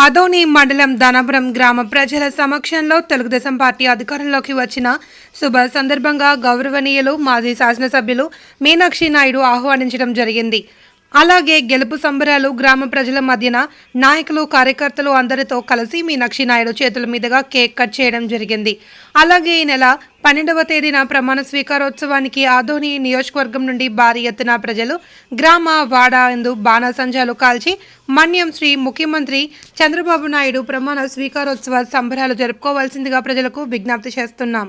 ఆదోని మండలం ధనపురం గ్రామ ప్రజల సమక్షంలో తెలుగుదేశం పార్టీ అధికారంలోకి వచ్చిన శుభ సందర్భంగా గౌరవనీయులు మాజీ శాసనసభ్యులు మీనాక్షి నాయుడు ఆహ్వానించడం జరిగింది. అలాగే గెలుపు సంబరాలు గ్రామ ప్రజల మధ్యన నాయకులు కార్యకర్తలు అందరితో కలిసి మీనాక్షి నాయుడు చేతుల మీదుగా కేక్ కట్ చేయడం జరిగింది. అలాగే ఈ నెల పన్నెండవ తేదీన ప్రమాణ స్వీకారోత్సవానికి ఆధోని నియోజకవర్గం నుండి భారీ ఎత్తున ప్రజలు గ్రామ వాడ ఎందు బాణాసంజాలు కాల్చి మన్యం శ్రీ ముఖ్యమంత్రి చంద్రబాబు నాయుడు ప్రమాణ స్వీకారోత్సవ సంబరాలు జరుపుకోవాల్సిందిగా ప్రజలకు విజ్ఞప్తి చేస్తున్నాం.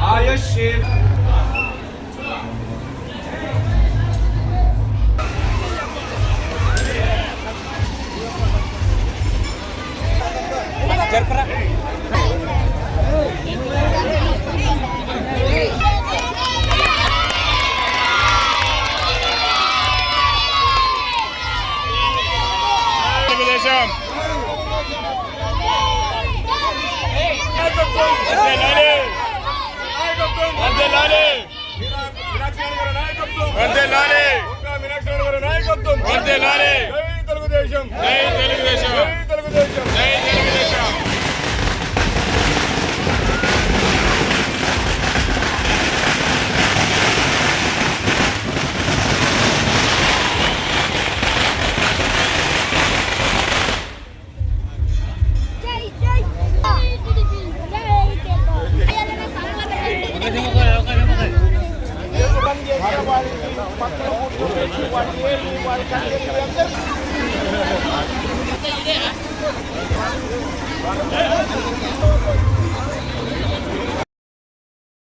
Ayşe. Cerpera. Geleceğim. Hey, Telugu Desam వర్ధిల్లాలి. వర్ధిల్లాలి. వర్ధిల్లాలి. వర్ధిల్లాలి. జై తెలుగుదేశం జై తెలుగుదేశం శ్రీనివాస